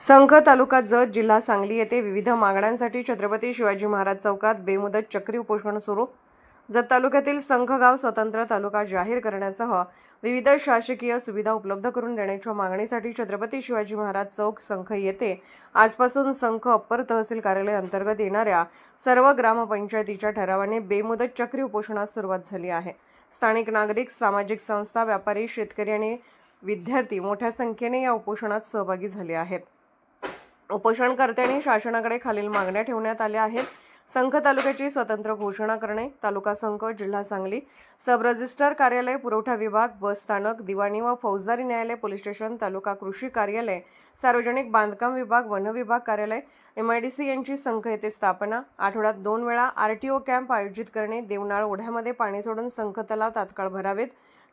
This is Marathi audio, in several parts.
संघ तालुका जत जिल्हा सांगली येथे विविध मागण्यांसाठी छत्रपती शिवाजी महाराज चौकात बेमुदत चक्री उपोषण सुरू. जत तालुक्यातील संघगाव स्वतंत्र तालुका जाहीर करण्यासह विविध शासकीय सुविधा उपलब्ध करून देण्याच्या मागणीसाठी छत्रपती शिवाजी महाराज चौक संघ येथे आजपासून संघ अप्पर तहसील कार्यालय अंतर्गत येणाऱ्या सर्व ग्रामपंचायतीच्या ठरावाने बेमुदत चक्री उपोषणास सुरुवात झाली आहे. स्थानिक नागरिक सामाजिक संस्था व्यापारी शेतकरी आणि विद्यार्थी मोठ्या संख्येने या उपोषणात सहभागी झाले आहेत. उपोषणकर्त्यांनी शासनाकडे खालील मागण्या ठेवण्यात आल्या आहेत. संघ तालुक्याची स्वतंत्र घोषणा करणे तालुका संघ जिल्हा सांगली सब रजिस्टर कार्यालय पुरवठा विभाग बस स्थानक दिवाणी व फौजदारी न्यायालय पोलीस स्टेशन तालुका कृषी कार्यालय सार्वजनिक बांधकाम विभाग वन विभाग कार्यालय एम आय डी सी यांची संघ येथे स्थापना. आठवड्यात दोन वेळा आर टी ओ कॅम्प आयोजित करणे देवनाळ ओढ्यामध्ये पाणी सोडून संघ तलाव तात्काळ भरावेत.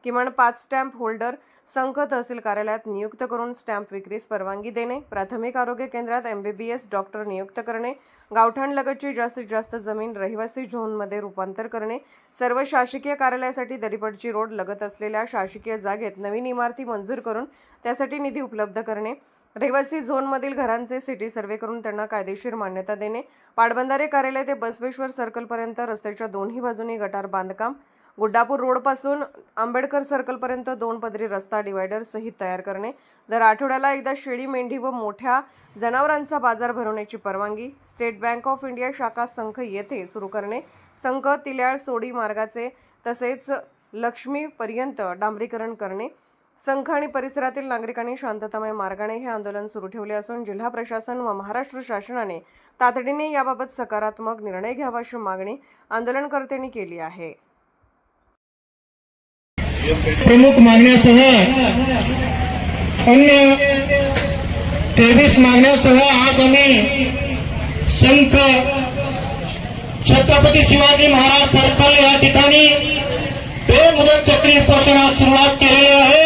किमान पाच स्टॅम्प होल्डर संघ तहसील कार्यालयात नियुक्त करून स्टॅम्प विक्रीस परवानगी देणे प्राथमिक आरोग्य केंद्रात एमबीबीएस डॉक्टर नियुक्त करणे गावठाणलगतची जास्तीत जास्त जमीन रहिवासी झोनमध्ये रूपांतर करणे सर्व शासकीय कार्यालयासाठी दरीपडची रोड लगत असलेल्या शासकीय जागेत नवीन इमारती मंजूर करून त्यासाठी निधी उपलब्ध करणे रहिवासी झोनमधील घरांचे सिटी सर्वे करून त्यांना कायदेशीर मान्यता देणे पाटबंधारे कार्यालय ते बसवेश्वर सर्कलपर्यंत रस्त्याच्या दोन्ही बाजूनी गटार बांधकाम गुड्डापूर रोडपासून आंबेडकर सर्कलपर्यंत दोन पदरी रस्ता डिवायडर सहित तयार करणे दर आठवड्याला एकदा शेळी मेंढी व मोठ्या जनावरांचा बाजार भरवण्याची परवानगी स्टेट बँक ऑफ इंडिया शाखा संघ येथे सुरू करणे संघ तिल्याळ सोडी मार्गाचे तसेच लक्ष्मीपर्यंत डांबरीकरण करणे संघ आणि परिसरातील नागरिकांनी शांततामय मार्गाने हे आंदोलन सुरू ठेवले असून जिल्हा प्रशासन व महाराष्ट्र शासनाने तातडीने याबाबत सकारात्मक निर्णय घ्यावा अशी मागणी आंदोलनकर्त्यांनी केली आहे. प्रमुख मागण्यासह अन्य तेवीस मागण्यासह आज आम्ही संत छत्रपती शिवाजी महाराज सर्कल या ठिकाणी बेमुदत चक्री उपोषणास सुरुवात केलेली आहे.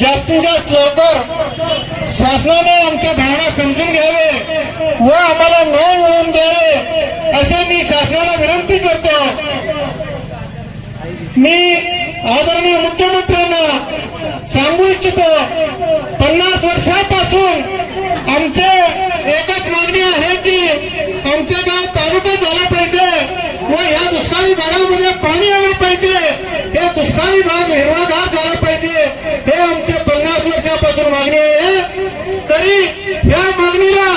जास्तीत जास्त लवकर शासनाने आमच्या भावना समजून घ्यावे व आम्हाला न्याय मिळवून द्यावे असे मी शासनाला विनंती करतो. मी आदरणीय मुख्यमंत्र्यांना सांगू इच्छितो पन्नास वर्षापासून आमचे एकच मागणी आहे की आमचे गाव तालुका झाला पाहिजे व या दुष्काळी भागामध्ये पाणी आलं पाहिजे हे दुष्काळी भाग हिरवागार झाला पाहिजे हे आमचे पन्नास वर्षापासून मागणी आहे तरी या मागणीला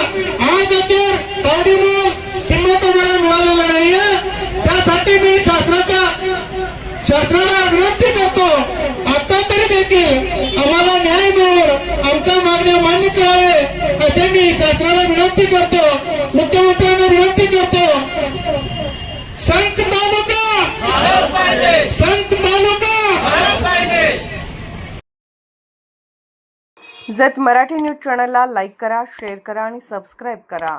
आज अखेर तावडी मोल किंमत आम्हाला मिळालेला नाहीये त्यासाठी मी शासनाच्या शासनाला विनंती करतो. आता तरी देखील आम्हाला न्याय मिळून आमच्या मागण्या मान्य करावे असे मी शासनाला विनंती करतो. मुख्यमंत्र्यांना विनंती करतो. संत तालुका! संत तालुका! जत मराठी न्यूज चॅनलला लाईक करा शेअर करा आणि सबस्क्राईब करा.